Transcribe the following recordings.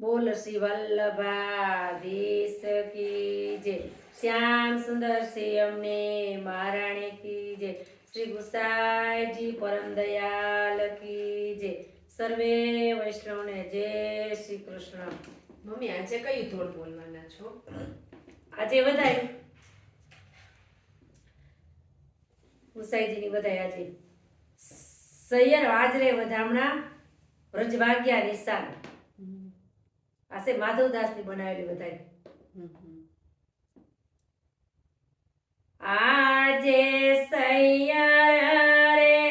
બોલ શ્રી વલ્લભા દેશ કી જય. શ્યામ સુંદર શ્રી અમને મહારાણી કી જય. શ્રી ગુસાઈજી પરમ દયાલ કી જય. સર્વે વૈષ્ણવને જય શ્રી કૃષ્ણ. મમ્મી આજે કયું ધોળ બોલવાના છો? આજે વધાય ગુસાઈજીની વધાય આજે. સૈયર વાજરે વધામણા વ્રજભાગ્યા નિશાન. આસે માધવદાસની બનાવેલી વધાય આજે સૈયર રે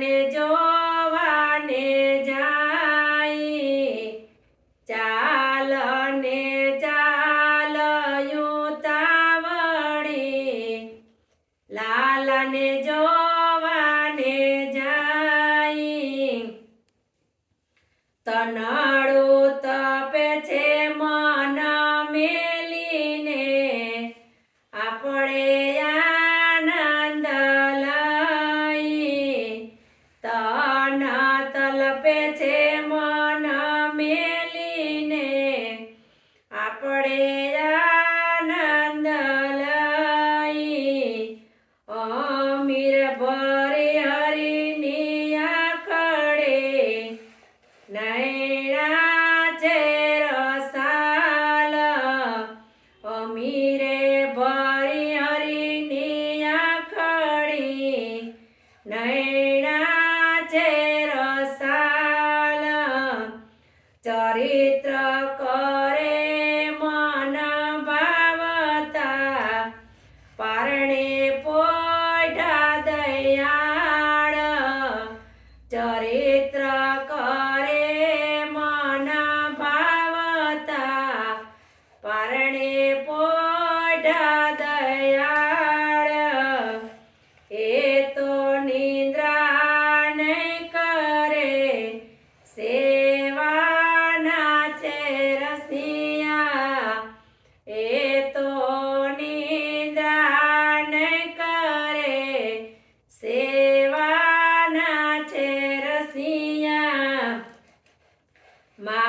લાલને જોવાને જાય ચાલ ને ચાલ યુતાવણી લાલને જોવાને જાય. તનાળું અમીર ભરે હરિની આખડે નૈણા છે રસાલ અમીરે ભરી હરિની આખડી નૈણા છે રસાલ ચરિત્ર કરે મન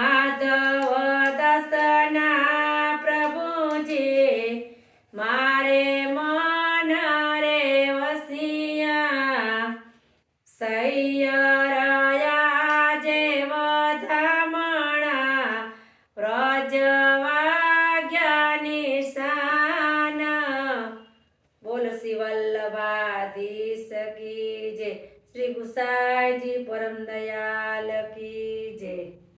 માધવ દસના પ્રભુજી, મારે મન રે વસિયા, સૈયરયા જેવ ધામણા, વ્રજવાગ્યાની શાન. બોલ શિવલ્લભા દિશ જે શ્રી ગુસાઈજી પરમ દયાલ